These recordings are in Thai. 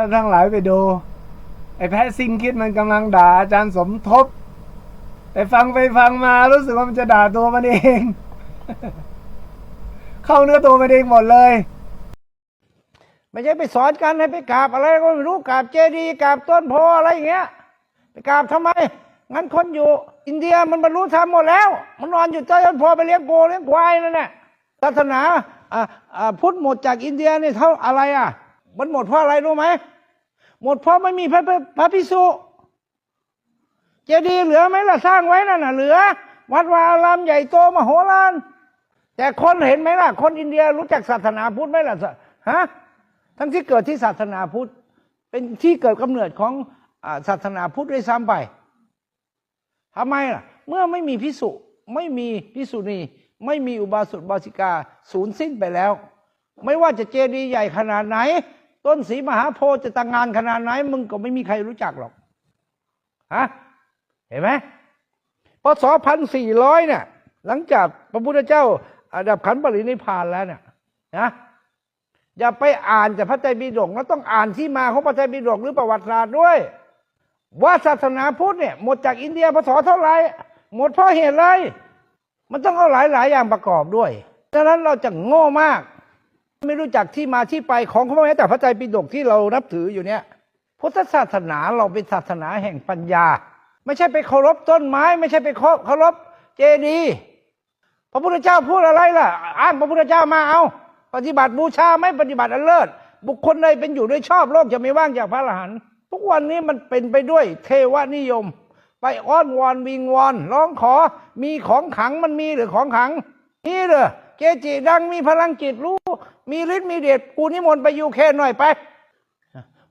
ท่านทั้งหลายไปดู ไอ้แพะซิงคิดมันกำลังด่าอาจารย์สมทบ แต่ฟังไปฟังมารู้สึกว่ามันจะด่าตัวมันเอง เข้าเนื้อตัวมันเองหมดเลย ไม่ใช่ไปสอนกันให้ไปกราบอะไรก็ไม่รู้กราบเจดีย์กราบต้นโพอะไรอย่างเงี้ย ไปกราบทำไม งั้นคนอยู่ อินเดียมันบรรลุธรรมหมดแล้ว มันนอนอยู่ใต้ต้นโพไปเลี้ยงโกเลี้ยงควายนั่นแหละศาสนาอ่าอ่าพุทธหมดจากอินเดียนี่เท่าอะไรอะ มันหมดเพราะอะไรรู้ไหมหมดเพราะไม่มีพระพระพิสุเจดีย์เหลือไหมล่ะสร้างไว้นั่นน่ะเหลือ วัดวาอารามใหญ่โตมโหฬารแต่คนเห็นไหมล่ะ คนอินเดียรู้จักศาสนาพุทธไหมล่ะฮะทั้งที่เกิดที่ศาสนาพุทธ เป็นที่เกิดกำเนิดของศาสนาพุทธด้วยซ้ำไปทำไมล่ะ เมื่อไม่มีพิสุไม่มีพิสุณีไม่มีอุบาสกบาสิกา สูญสิ้นไปแล้ว ไม่ว่าจะเจดีย์ใหญ่ขนาดไหน ต้นสีมหาโพธิ์จะตั้งงานขนาดไหนมึงก็ไม่มีใครรู้จักหรอกฮะเห็นไหมพศพันสี่ร้อยเนี่ย หลังจากพระพุทธเจ้าอดับขันปรินิพานแล้วเนี่ยนะอย่าไปอ่านแต่พระไตรปิฎกแล้วต้องอ่านที่มาของพระไตรปิฎกหรือประวัติศาสตร์ด้วย ว่าศาสนาพุทธเนี่ย หมดจากอินเดียพศเท่าไหร่หมดเพราะเหตุอะไรมันต้องเอาหลายหลายๆอย่างประกอบด้วยดังนั้นเราจะโง่มาก ไม่รู้จักที่มาที่ไปของเขาแม้แต่พระไตรปิฎกที่เรานับถืออยู่เนี่ยพุทธศาสนาเราเป็นศาสนาแห่งปัญญา ไม่ใช่ไปเคารพต้นไม้ ไม่ใช่ไปเคารพเจดีย์พระพุทธเจ้าพูดอะไรล่ะ อ้างพระพุทธเจ้ามาเอา ปฏิบัติบูชาไม่ปฏิบัติอันเลิศบุคคลใดเป็นอยู่ด้วยชอบโลกจะไม่ว่างจากพระอรหันต์ทุกวันนี้มันเป็นไปด้วยเทวนิยม ไปอ้อนวอนวิงวอนร้องขอมีของขังมันมีหรือของขังนี่เหรอ เกจิดังมีพลังจิตรู้ มีฤทธิ์มีเดชกูนิมนต์ไปอยู่แค่หน่อยไป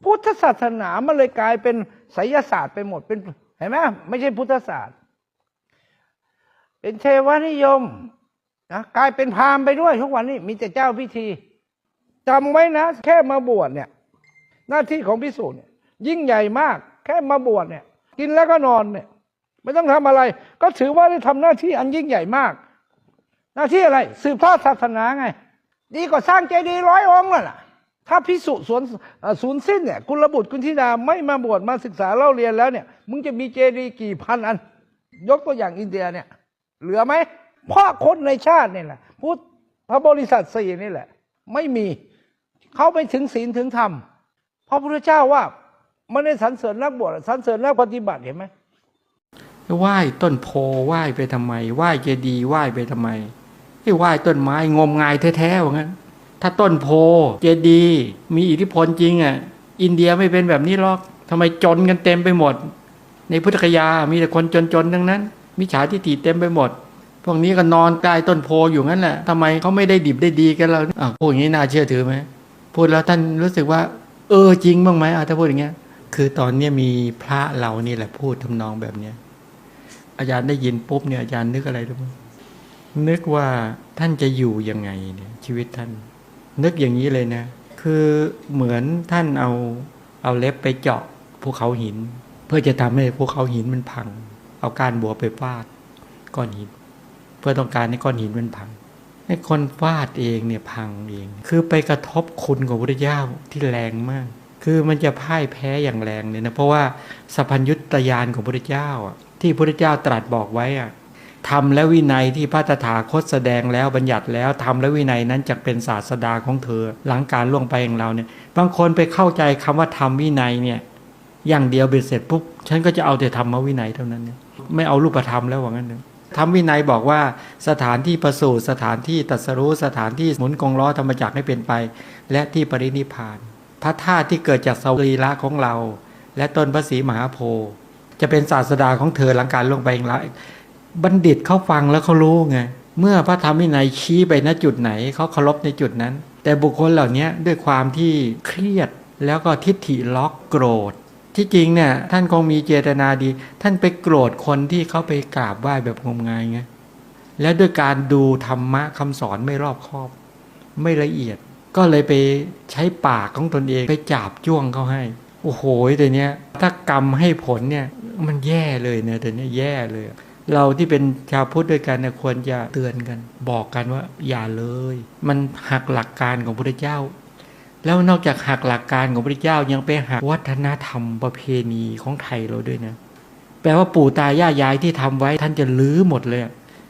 พุทธศาสนามันเลยกลายเป็นไสยศาสตร์ไปหมดเป็นเห็นไหมไม่ใช่พุทธศาสตร์ เป็นเทวนิยมนะกลายเป็นพราหมณ์ไปด้วย ทุกวันนี้มีแต่เจ้าพิธีจำไว้นะ แค่มาบวชเนี่ย หน้าที่ของพิสูจน์เนี่ยยิ่งใหญ่มาก แค่มาบวชเนี่ย กินแล้วก็นอนเนี่ย ไม่ต้องทำอะไร ก็ถือว่าได้ทำหน้าที่อันยิ่งใหญ่มาก หน้าที่อะไร สืบทอดศาสนาไง ดีกว่าสร้างเจดีย์ร้อยองค์นั่นแหละถ้าพิสุสวนศูนย์สิ้นเนี่ยกุลบุตรกุลธิดาไม่มาบวชมาศึกษาเล่าเรียนแล้วเนี่ย มึงจะมีเจดีย์กี่พันอัน ยกตัวอย่างอินเดียเนี่ย เหลือไหมเพราะคนในชาตินี่แหละพุทธพระบริษัทสี่นี่แหละ ไม่มีเขาไปถึงศีลถึงธรรมพระพุทธเจ้าว่าไม่ได้สรรเสริญนักบวชสรรเสริญนักปฏิบัติเห็นไหมไหว้ต้นโพไหว้ไปทำไมไหว้เจดีย์ไหว้ไปทำไม ไอ้ไหว้ต้นไม้งมงายแท้ๆว่างั้น ถ้าต้นโพเจดีมีอิทธิพลจริงอะ อินเดียไม่เป็นแบบนี้หรอกทำไมจนกันเต็มไปหมด ในพุทธคยา มีแต่คนจนๆทั้งนั้น มิจฉาทิฏฐิเต็มไปหมด พวกนี้ก็นอนใต้ต้นโพอยู่งั้นแหละทำไมเขาไม่ได้ดิบได้ดีกันเราอะพูดอย่างนี้น่าเชื่อถือไหมพูดแล้วท่านรู้สึกว่า เออจริงบ้างไหมอะถ้าพูดอย่างเงี้ย คือตอนเนี้ยมีพระเรานี่แหละพูดทำนองแบบเนี้ยอาจารย์ได้ยินปุ๊บเนี่ยอาจารย์นึกอะไรรู้ไหม นึกว่าท่านจะอยู่ยังไงเนี่ยชีวิตท่าน นึกอย่างนี้เลยนะ คือเหมือนท่านเอาเอาเล็บไปเจาะภูเขาหิน เพื่อจะทำให้ภูเขาหินมันพัง เอากานบัวไปฟาดก้อนหิน เพื่อต้องการให้ก้อนหินมันพังให้คนฟาดเองเนี่ยพังเอง คือไปกระทบคุณของพระเจ้าที่แรงมาก คือมันจะพ่ายแพ้อย่างแรงเลยนะเพราะว่าสัพพัญญุตยานของพระเจ้าอะที่พระเจ้าตรัสบอกไว้อะ ทำและวินัยที่พระตถาคตแสดงแล้วบัญญัติแล้วทำและวินัยนั้นจะเป็นศาสดาของเธอ หลังการล่วงไปของเราเนี่ยบางคนไปเข้าใจคำว่าทำวินัยเนี่ยอย่างเดียวเบ็ดเสร็จปุ๊บฉันก็จะเอาแต่ธรรมวินัยเท่านั้นเนี่ยไม่เอารูปธรรมแล้วว่างั้นเนอะธรรมวินัยบอกว่าสถานที่ประสูติสถานที่ตรัสรู้สถานที่หมุนกงล้อธรรมจักรให้เป็นไป และที่ปรินิพพาน พระธาตุที่เกิดจากสรีระของเรา และต้นพระศรีมหาโพธิ์จะเป็นศาสดาของเธอหลังการล่วงไปของเรา บัณฑิตเขาฟังแล้วเขารู้ไงเมื่อพระธรรมวินัยชี้ไปณจุดไหนเขาเคารพในจุดนั้น แต่บุคคลเหล่านี้ด้วยความที่เครียดแล้วก็ทิฏฐิล็อกโกรธ ที่จริงเนี่ยท่านคงมีเจตนาดี ท่านไปโกรธคนที่เขาไปกราบไหว้แบบงมงายไงและด้วยการดูธรรมะคำสอนไม่รอบคอบ ไม่ละเอียด ก็เลยไปใช้ปากของตนเองไปจับจ้วงเขาให้ โอ้โหแต่เนี้ยถ้ากรรมให้ผลเนี่ยมันแย่เลยเนี่ยแต่เนี้ยแย่เลย เราที่เป็นชาวพุทธด้วยกันเนี่ยควรจะเตือนกัน บอกกันว่าอย่าเลย มันหักหลักการของพระเจ้า แล้วนอกจากหักหลักการของพระเจ้ายังไปหักวัฒนธรรมประเพณีของไทยเราด้วยนะแปลว่าปู่ตายายยายที่ทำไว้ท่านจะลื้อหมดเลย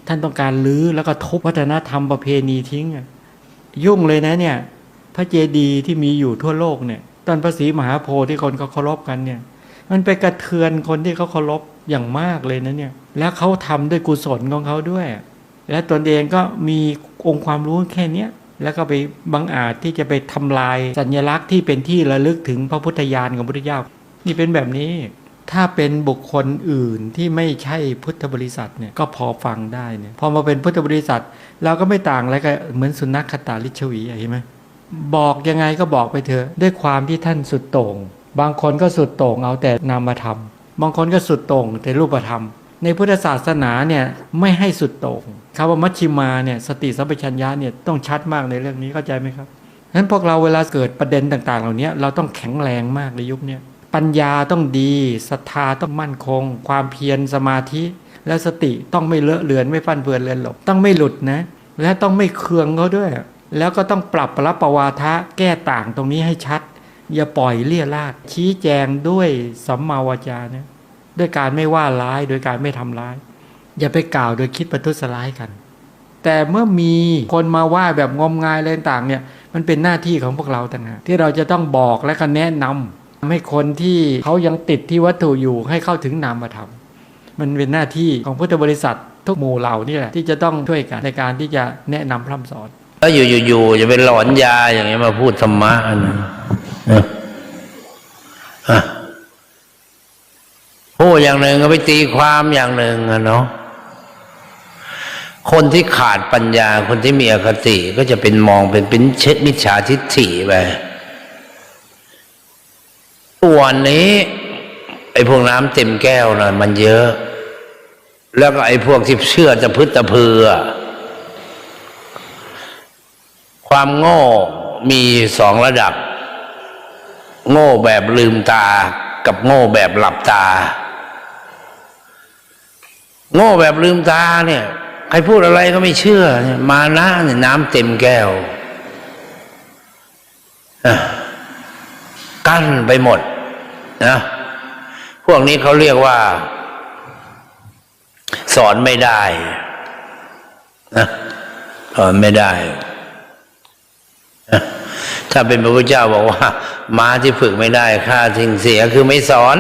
ท่านต้องการลื้อแล้วก็ทุบวัฒนธรรมประเพณีทิ้งยุ่งเลยนะเนี่ย พระเจดีย์ที่มีอยู่ทั่วโลกเนี่ยตอนพระศรีมหาโพธิ์ที่คนเขาเคารพกันเนี่ย มันไปกระเทือนคนที่เขาเคารพอย่างมากเลยนะเนี่ย แล้วเขาทำด้วยกุศลของเขาด้วย และตนเองก็มีองค์ความรู้แค่เนี้ยแล้วก็ไปบังอาจที่จะไปทำลายสัญลักษณ์ที่เป็นที่ระลึกถึงพระพุทธญาณของพุทธเจ้า นี่เป็นแบบนี้ ถ้าเป็นบุคคลอื่นที่ไม่ใช่พุทธบริษัทเนี่ยก็พอฟังได้เนี่ยพอมาเป็นพุทธบริษัท เราก็ไม่ต่างอะไรกับเหมือนสุนัขคตาลิชวีอะเห็นไหมบอกยังไงก็บอกไปเถอะด้วยความที่ท่านสุดโต่ง บางคนก็สุดโต่งเอาแต่นามธรรมบางคนก็สุดโต่งแต่รูปธรรม ในพุทธศาสนาเนี่ยไม่ให้สุดโต่งคำว่ามัชชิมาเนี่ยสติสัมปชัญญะเนี่ยต้องชัดมากในเรื่องนี้เข้าใจไหมครับฉะนั้นพวกเราเวลาเกิดประเด็นต่าง ๆ เหล่านี้เราต้องแข็งแรงมากในยุคนี้ปัญญาต้องดีศรัทธาต้องมั่นคง ความเพียรสมาธิ และสติต้องไม่เลอะเลือนไม่ฟันเฟือนเลือนหลบต้องไม่หลุดนะ และต้องไม่เคืองเขาด้วย แล้วก็ต้องปรับปรับประวาทะแก้ต่างตรงนี้ให้ชัด อย่าปล่อยเลี่ยราดชี้แจงด้วยสัมมาวาจานะ ด้วยการไม่ว่าร้ายโดยการไม่ทำร้าย อย่าไปกล่าวโดยคิดประทุษร้ายกัน แต่เมื่อมีคนมาว่าแบบงมงายอะไรต่างๆเนี่ย มันเป็นหน้าที่ของพวกเราต่างหากที่เราจะต้องบอกและก็แนะนำให้คนที่เขายังติดที่วัตถุอยู่ให้เข้าถึงนามธรรมมันเป็นหน้าที่ของพุทธบริษัททุกหมู่เหล่านี่แหละที่จะต้องช่วยกันในการที่จะแนะนำพร่ำสอนแล้วอยู่ๆๆจะเป็นหลอนยาอย่างนี้มาพูดธรรมะอันนั้นเอออะ พูดอย่างหนึ่งก็ไปตีความอย่างหนึ่งอะเนาะคนที่ขาดปัญญาคนที่มีอคติก็จะเป็นมองเป็นเป็นเช็ดมิจฉาทิฏฐิไปตัวนนี้ไอ้พวกน้ำเต็มแก้วนะมันเยอะ แล้วก็ไอ้พวกที่เชื่อจะพึ่ตะเพืออความโง่มีสองระดับ โง่แบบลืมตากับโง่แบบหลับตา โง่แบบลืมตาเนี่ย ใครพูดอะไรก็ไม่เชื่อเนี่ยมานะเนี่ยน้ำเต็มแก้วกั้นไปหมดนะพวกนี้เขาเรียกว่า สอนไม่ได้นะสอนไม่ได้ถ้าเป็นพระพุทธเจ้าบอกว่า ม้าที่ฝึกไม่ได้ค่าทิ้งเสียคือไม่สอน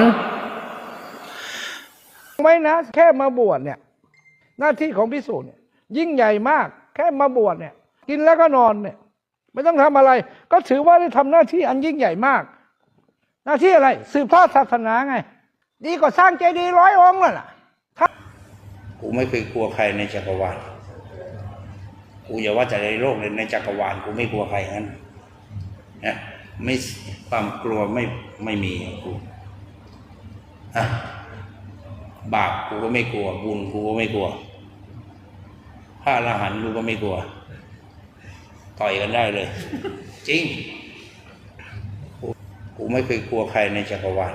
ไม่นะ แค่มาบวชเนี่ย หน้าที่ของพิสูจน์เนี่ยยิ่งใหญ่มาก แค่มาบวชเนี่ย กินแล้วก็นอนเนี่ย ไม่ต้องทำอะไร ก็ถือว่าได้ทำหน้าที่อันยิ่งใหญ่มาก หน้าที่อะไร สืบทอดศาสนาไง ดีกว่าสร้างเจดีย์ร้อยองค์นั่นแหละกูไม่เคยกลัวใครในจักรวาลกูอย่าว่าแต่ในโลกเลยในจักรวาลกูไม่กลัวใครงั้นนะไม่ความกลัวไม่ไม่มีกูอะ บาปกูก็ไม่กลัว บุญกูก็ไม่กลัวพระอรหันต์กูก็ไม่กลัว ต่อยกันได้เลย จริงกูกูไม่เคยกลัวใครในจักรวาล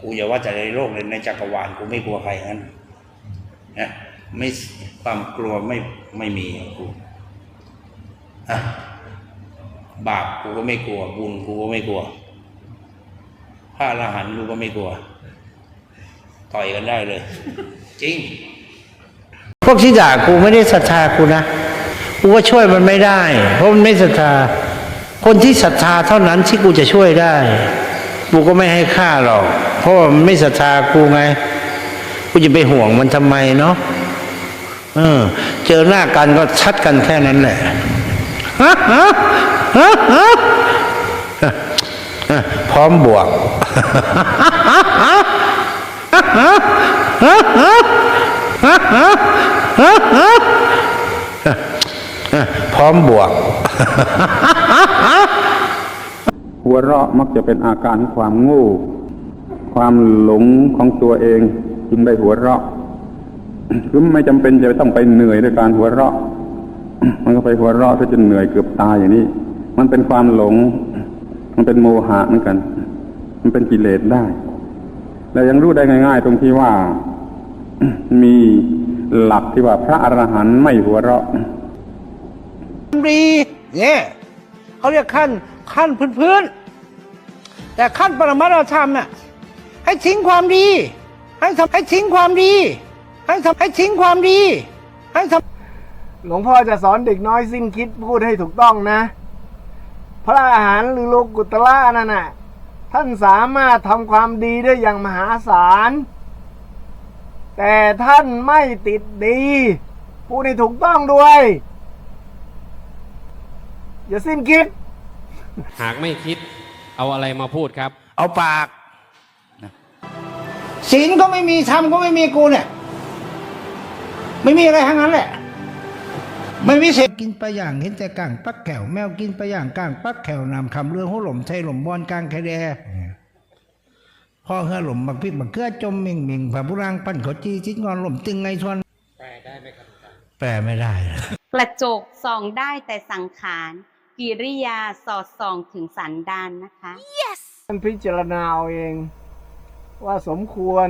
กูอย่าว่าแต่ในโลกเลยในจักรวาลกูไม่กลัวใครงั้นนะไม่ความกลัวไม่ไม่มีกูอะบาปกูก็ไม่กลัว บุญกูก็ไม่กลัวพระอรหันต์กูก็ไม่กลัว ต่อยกันได้เลย จริง พวกที่ด่ากูไม่ได้ศรัทธากูนะกูว่าช่วยมันไม่ได้ เพราะมันไม่ศรัทธา คนที่ศรัทธาเท่านั้นที่กูจะช่วยได้ กูก็ไม่ให้ค่าหรอก เพราะมันไม่ศรัทธากูไง กูจะไปห่วงมันทำไมเนาะเออ เจอหน้ากันก็ชัดกันแค่นั้นแหละพร้อมบวก พร้อมบวก หัวเราะมักจะเป็นอาการของความโง่ ความหลงของตัวเองจึงได้หัวเราะคือไม่จำเป็นจะต้องไปเหนื่อยด้วยการหัวเราะ มันก็ไปหัวเราะถ้าจะเหนื่อยเกือบตายอย่างนี้ มันเป็นความหลง มันเป็นโมหะเหมือนกัน มันเป็นกิเลสได้ แล้วยังรู้ได้ง่าย ๆ ตรงที่ว่ามีหลักที่ว่าพระอรหันต์ไม่หัวเราะดีเนี่ยเขาเรียกขั้นขั้นพื้นๆแต่ขั้นปรมัตถธรรมน่ะให้ทิ้งความดี ให้ทำให้ทิ้งความดี ให้ทำให้ทิ้งความดี ให้ทำหลวงพ่อจะสอนเด็กน้อยสิ้นคิดพูดให้ถูกต้องนะ พระอาหารหรือโลกุตละนั่นน่ะ ท่านสามารถทำความดีได้อย่างมหาศาล แต่ท่านไม่ติดดีพูดให้ถูกต้องด้วย อย่าสิ้นคิด หากไม่คิด เอาอะไรมาพูดครับ เอาปากศีลก็ไม่มีธรรมก็ไม่มีกูเนี่ย ไม่มีอะไรทั้งนั้นแหละ ไม่มีเศษกินปลาอย่างเห็นแต่ก้างปักแขวแมวกินปลาอย่างก้างปักแขวนำคำเรื่องหัวหล่มไทยหล่มบอนกลางไคแดพ่อเฮือหล่มบักพิษบักเกือจมมิงมิงผ่าบุรังปั้นขอจีจิตงอนหล่มตึงไงชวนแปลได้ไหมครับแปลไม่ได้ กระจกส่องได้แต่สังขารกิริยาสอดส่องถึงสันดานนะคะท่านพิจารณาเอาเอง ว่าสมควร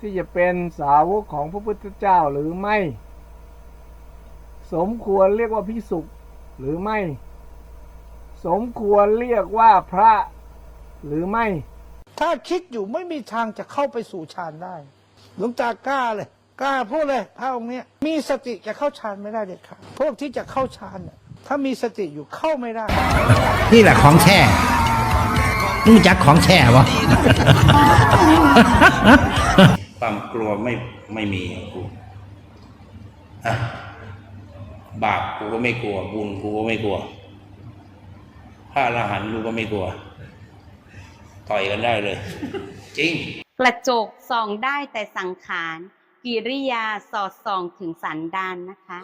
ที่จะเป็นสาวกของพระพุทธเจ้าหรือไม่ สมควรเรียกว่าพิสุหรือไม่ สมควรเรียกว่าพระหรือไม่ ถ้าคิดอยู่ไม่มีทางจะเข้าไปสู่ฌานได้หลวงตากล้าเลย กล้าพูดเลยพระองค์เนี้ยมีสติจะเข้าฌานไม่ได้เด็ดขาดพวกที่จะเข้าฌานเนี่ยถ้ามีสติอยู่เข้าไม่ได้ นี่แหละของแท้รู้จักของแท้วะความกลัวไม่ไม่มีกูอะ บาปกูก็ไม่กลัว บุญกูก็ไม่กลัวพระอรหันต์กูก็ไม่กลัว ต่อยกันได้เลย จริง กระจกส่องได้แต่สังขารกิริยาสอดส่องถึงสันดานนะคะ